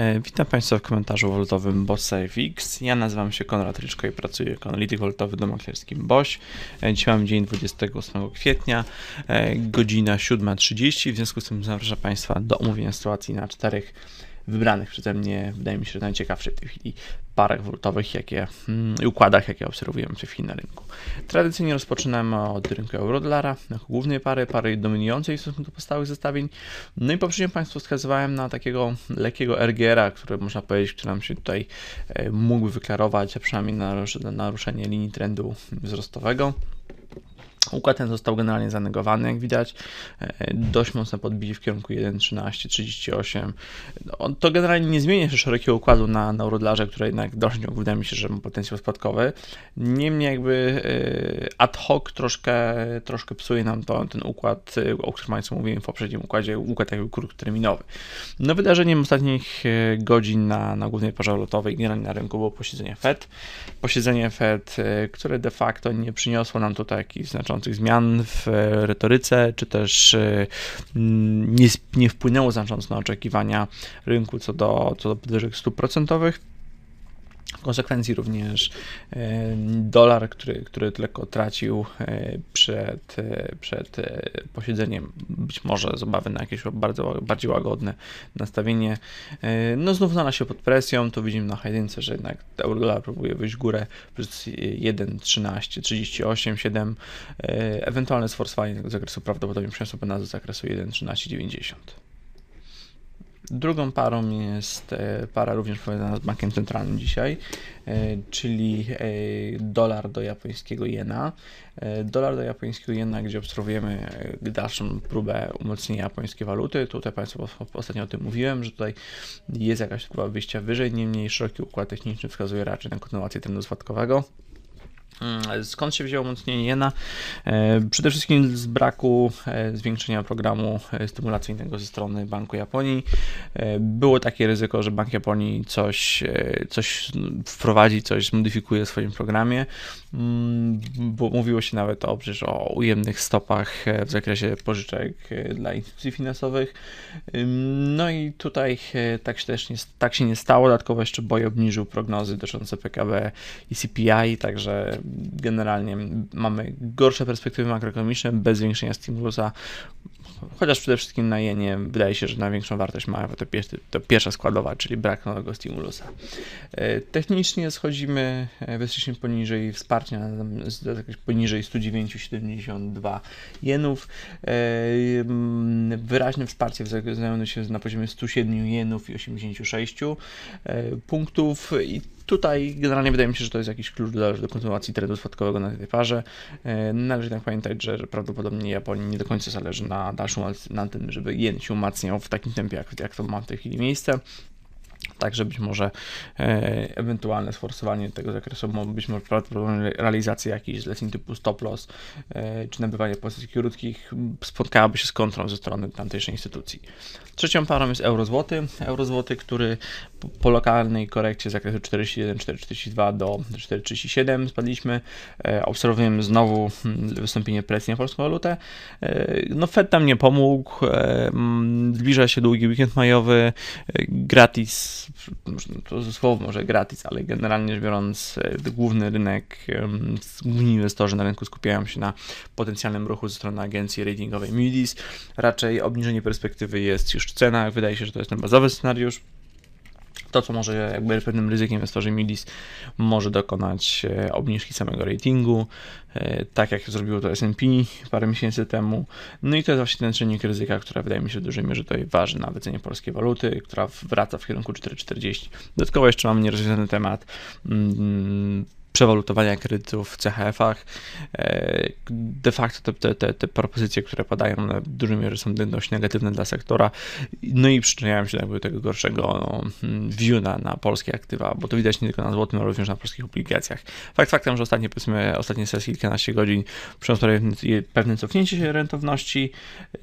E, witam Państwa w komentarzu walutowym BOSS FX. Ja nazywam się Konrad Ryczko i pracuję jako analityk walutowy w maklerskim BOŚ. E, Dzisiaj mam dzień 28 kwietnia, e, godzina 7.30. W związku z tym zapraszam Państwa do omówienia sytuacji na czterech wybranych przeze mnie, wydaje mi się, że najciekawszych w tej chwili parach walutowych jakie, mm, i układach, jakie obserwujemy w tej chwili na rynku. Tradycyjnie rozpoczynamy od rynku euro-dolara, jako głównej pary, pary dominującej w stosunku do pozostałych zestawień. No i poprzednio Państwu wskazywałem na takiego lekkiego RGR-a, który można powiedzieć, który nam się tutaj e, mógłby wyklarować, a przynajmniej narusz- naruszenie linii trendu wzrostowego. Układ ten został generalnie zanegowany, jak widać. E, Dość mocno podbicie w kierunku 1.1338. No, to generalnie nie zmienia jeszcze szerokiego układu na, na Eurodlarze, który jednak ciągu wydaje mi się, że ma potencjał spadkowy. Niemniej jakby e, ad hoc troszkę, troszkę psuje nam to, ten układ, e, o którym Państwu mówiłem w poprzednim układzie, układ jakby krótkoterminowy. No wydarzeniem ostatnich godzin na, na głównej parze lotowej generalnie na rynku było posiedzenie Fed. Posiedzenie Fed, które de facto nie przyniosło nam tutaj jakichś znaczących zmian w e, retoryce, czy też e, nie, nie wpłynęło znacząco na oczekiwania rynku co do, co do podwyżek stóp procentowych. W konsekwencji również e, dolar, który, który lekko tracił e, przed, e, przed posiedzeniem, być może z obawy na jakieś bardzo, bardziej łagodne nastawienie, no znów znalazł się pod presją. Tu widzimy na hajdynce, że jednak euro-dolar próbuje wyjść w górę przez 1,13, 38, 7. E, Ewentualne sforsowanie tego zakresu prawdopodobnie przeniosłoby nas do zakresu 1,1390. Drugą parą jest e, para również powiązana z bankiem centralnym dzisiaj, e, czyli e, dolar do japońskiego jena. Dolar do japońskiego jena, gdzie obserwujemy dalszą próbę umocnienia japońskiej waluty. Tutaj Państwu ostatnio o tym mówiłem, że tutaj jest jakaś próba wyjścia wyżej, niemniej szeroki układ techniczny wskazuje raczej na kontynuację trendu spadkowego. Mm, Skąd się wzięło umocnienie jena? E, Przede wszystkim z braku e, zwiększenia programu e, stymulacyjnego ze strony Banku Japonii. Było takie ryzyko, że Bank Japonii coś, coś wprowadzi, coś zmodyfikuje w swoim programie, Mm, bo mówiło się nawet o, o ujemnych stopach e, w zakresie pożyczek e, dla instytucji finansowych. No i tutaj e, tak się też nie, tak się nie stało. Dodatkowo jeszcze Boj obniżył prognozy dotyczące PKB i CPI, także generalnie mamy gorsze perspektywy makroekonomiczne bez zwiększenia stymulusa. Chociaż przede wszystkim na jenie wydaje się, że największą wartość ma to, pier- to pierwsza składowa, czyli brak nowego stymulusa. E, Technicznie schodzimy, wyszliśmy poniżej wsparcia, z- do jakiegoś poniżej 109,72 jenów. E, Wyraźne wsparcie znajduje się na poziomie 107 jenów i 86 e, punktów i Tutaj generalnie wydaje mi się, że to jest jakiś klucz do, do kontynuacji trendu spadkowego na tej parze. E, Należy jednak pamiętać, że prawdopodobnie Japonii nie do końca zależy na dalszym, na tym, żeby jen się umacniał w takim tempie, jak, jak to ma w tej chwili miejsce. Także być może e, ewentualne sforsowanie tego zakresu, być może realizacja jakichś zleceń typu stop loss, e, czy nabywanie pozycji krótkich spotkałaby się z kontrą ze strony tamtejszej instytucji. Trzecią parą jest euro-złoty. Euro-złoty, który po, lokalnej korekcie z zakresu 41,442 do 4,37 spadliśmy. E, obserwujemy znowu mm, wystąpienie presji na polską walutę. No Fed tam nie pomógł. Mm, zbliża się długi weekend majowy. Gratis, to słowo może gratis, ale generalnie rzecz biorąc, e, główny rynek, główni inwestorzy na rynku skupiają się na potencjalnym ruchu ze strony agencji ratingowej Moody's. Raczej obniżenie perspektywy jest już w cenach. Wydaje się, że to jest ten bazowy scenariusz. To, co może jakby pewnym ryzykiem inwestorzy Moody's może dokonać e, obniżki samego ratingu, e, tak jak zrobiło to S&P parę miesięcy temu. No i to jest właśnie ten czynnik ryzyka, który wydaje mi się w dużej mierze tutaj waży na wycenie polskiej waluty, która wraca w kierunku 4,40. Dodatkowo jeszcze mamy nierozwiązany temat mm, przewalutowania kredytów w CHF-ach. E, De facto te, te, te, propozycje, które padają na dużej mierze są dość negatywne dla sektora, no i przyczyniają się do tego gorszego no, view na, na polskie aktywa, bo to widać nie tylko na złotym, ale również na polskich obligacjach. Fakt faktem, że ostatnie, powiedzmy, ostatnie sesje kilkanaście godzin przyniosły pewne, pewne cofnięcie się rentowności,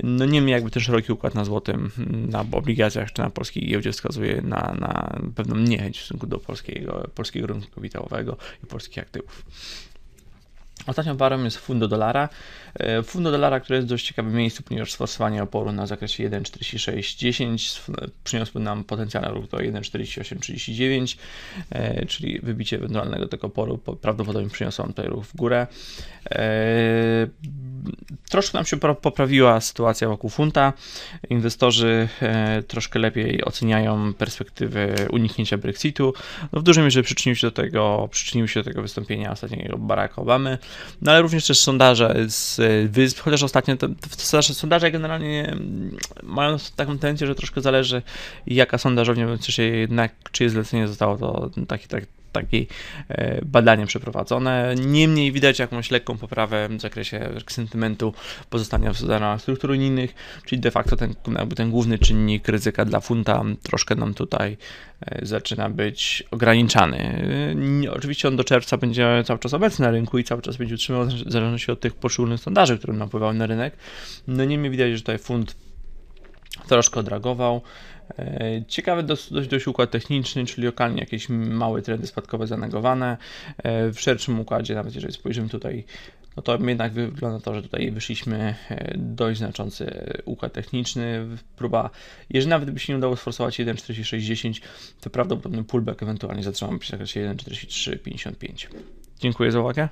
no niemniej jakby ten szeroki układ na złotym, na obligacjach czy na polskiej giełdzie wskazuje na, na pewną niechęć w stosunku do polskiego, polskiego rynku kapitałowego i polskich aktywów. Ostatnią parą jest fund do dolara. E, Fund do dolara, który jest dość ciekawym miejscu, ponieważ sforsowanie oporu na zakresie 1,4610 przyniosły nam potencjalny ruch do 1,4839, e, czyli wybicie ewentualnego tego oporu po- prawdopodobnie przyniosło nam tutaj ruch w górę. E, Troszkę nam się poprawiła sytuacja wokół funta. Inwestorzy troszkę lepiej oceniają perspektywy uniknięcia Brexitu. No w dużej mierze przyczynił się do tego, przyczynił się do tego wystąpienia ostatniego Baracka Obamy, no ale również też sondaże z e, wysp, chociaż ostatnio sondaże, sondaże generalnie mm, mają taką tendencję, że troszkę zależy jaka sondażownia, czy się jednak, czyje zlecenie zostało to taki, tak, takie badanie przeprowadzone. Niemniej widać jakąś lekką poprawę w zakresie sentymentu pozostania w ramach struktur unijnych, czyli de facto ten, ten główny czynnik ryzyka dla funta troszkę nam tutaj e, zaczyna być ograniczany. Oczywiście on do czerwca będzie cały czas obecny na rynku i cały czas będzie utrzymywał w zależności od tych poszczególnych sondaży, które napływały na rynek. No niemniej widać, że tutaj funt troszkę odragował. E, Ciekawy dość, dość, układ techniczny, czyli lokalnie jakieś małe trendy spadkowe zanegowane. E, W szerszym układzie, nawet jeżeli spojrzymy tutaj, no to jednak wygląda to, że tutaj wyszliśmy e, dość znaczący układ techniczny. Próba, jeżeli nawet by się nie udało sforsować 1.4610, to prawdopodobny pullback ewentualnie zatrzymamy się w zakresie 1.4355. Dziękuję za uwagę.